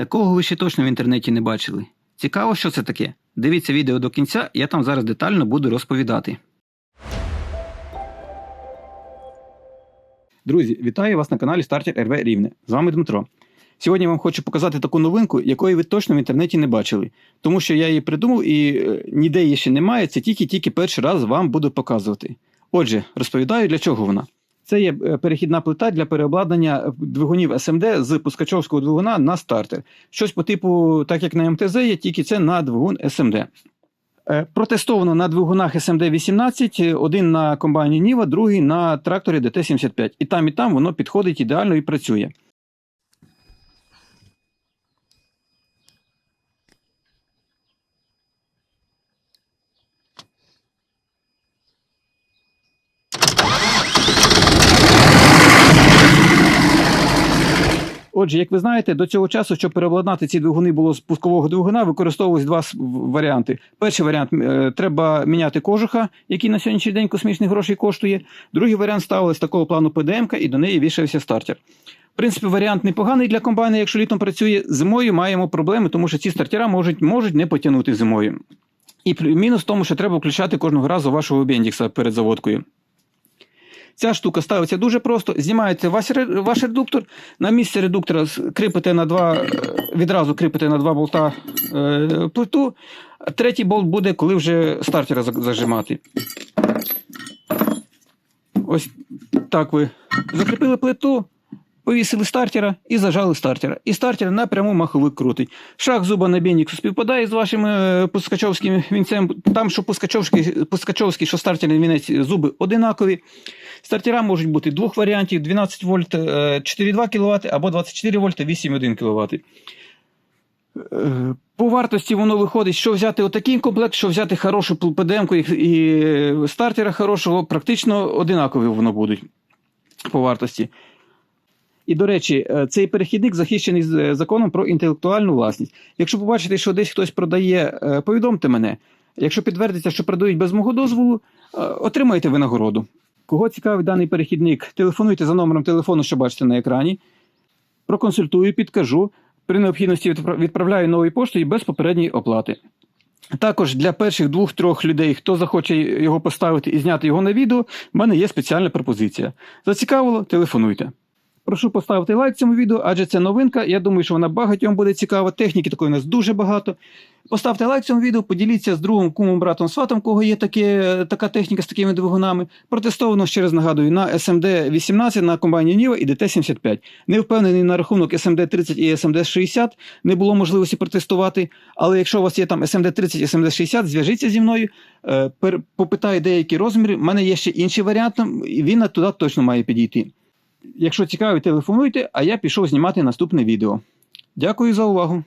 Такого ви ще точно в інтернеті не бачили. Цікаво, що це таке. Дивіться відео до кінця, я там зараз детально буду розповідати. Друзі, вітаю вас на каналі Стартер РВ Рівне. З вами Дмитро. Сьогодні я вам хочу показати таку новинку, якої ви точно в інтернеті не бачили. Тому що я її придумав і е, ніде її ще немає, це тільки-тільки перший раз вам буду показувати. Отже, розповідаю, для чого вона. Це є е, перехідна плита для переобладнання двигунів СМД з пускачовського двигуна на стартер. Щось по типу, так як на МТЗ є, тільки це на двигун СМД. Е, Протестовано на двигунах СМД-18, один на комбайні Ніва, другий на тракторі ДТ-75. І там, і там воно підходить ідеально і працює. Отже, як ви знаєте, до цього часу, щоб переобладнати ці двигуни було з пускового двигуна, використовувались два варіанти. Перший варіант е, треба міняти кожуха, який на сьогоднішній день космічних грошей коштує. Другий варіант ставили з такого плану ПДМ, і до неї вішався стартер. В принципі, варіант непоганий для комбайна, якщо літом працює. Зимою маємо проблеми, тому що ці стартера можуть, можуть не потягнути зимою. І мінус в тому, що треба включати кожного разу вашого бендікса перед заводкою. Ця штука ставиться дуже просто. Знімається ваш, ваш редуктор, на місце редуктора кріпите на два, е, відразу кріпите на два болта е, плиту. Третій болт буде, коли вже стартера зажимати. Ось так ви закріпили плиту, повісили стартера і зажали стартера. І стартер напряму маховик крутить. Шаг зуба на беніксу співпадає з вашим е, пускачовським вінцем. Там, що пускачовський, пускачовський, що стартерний вінець, зуби одинакові. Стартера можуть бути двох варіантів: 12 вольт е, 4,2 кВт або 24 вольт 8,1 кВт. Е, По вартості воно виходить, що взяти отакий комплект, що взяти хорошу ПДМ і е, стартера хорошого, практично одинакові воно будуть по вартості. І, до речі, е, цей перехідник захищений е, законом про інтелектуальну власність. Якщо побачите, що десь хтось продає, е, повідомте мене. Якщо підтвердиться, що продають без мого дозволу, е, отримаєте винагороду. Кого цікавить даний перехідник, телефонуйте за номером телефону, що бачите на екрані. Проконсультую, підкажу. При необхідності відправляю новою поштою без попередньої оплати. Також для перших двох-трьох людей, хто захоче його поставити і зняти його на відео, в мене є спеціальна пропозиція. Зацікавило? Телефонуйте. Прошу поставити лайк цьому відео, адже це новинка. Я думаю, що вона багатьом буде цікава. Техніки такої у нас дуже багато. Поставте лайк цьому відео, поділіться з другом, кумом, братом, сватом, кого є таке, така техніка з такими двигунами. Протестовано, ще раз нагадую, на SMD 18, на комбайні Ніва і ДТ-75. Не впевнений на рахунок SMD 30 і SMD 60, не було можливості протестувати. Але якщо у вас є там SMD 30 і SMD 60, зв'яжіться зі мною, е, попитаю деякі розміри. У мене є ще інший варіант, він туди точно має підійти. Якщо цікаві, телефонуйте, а я пішов знімати наступне відео. Дякую за увагу.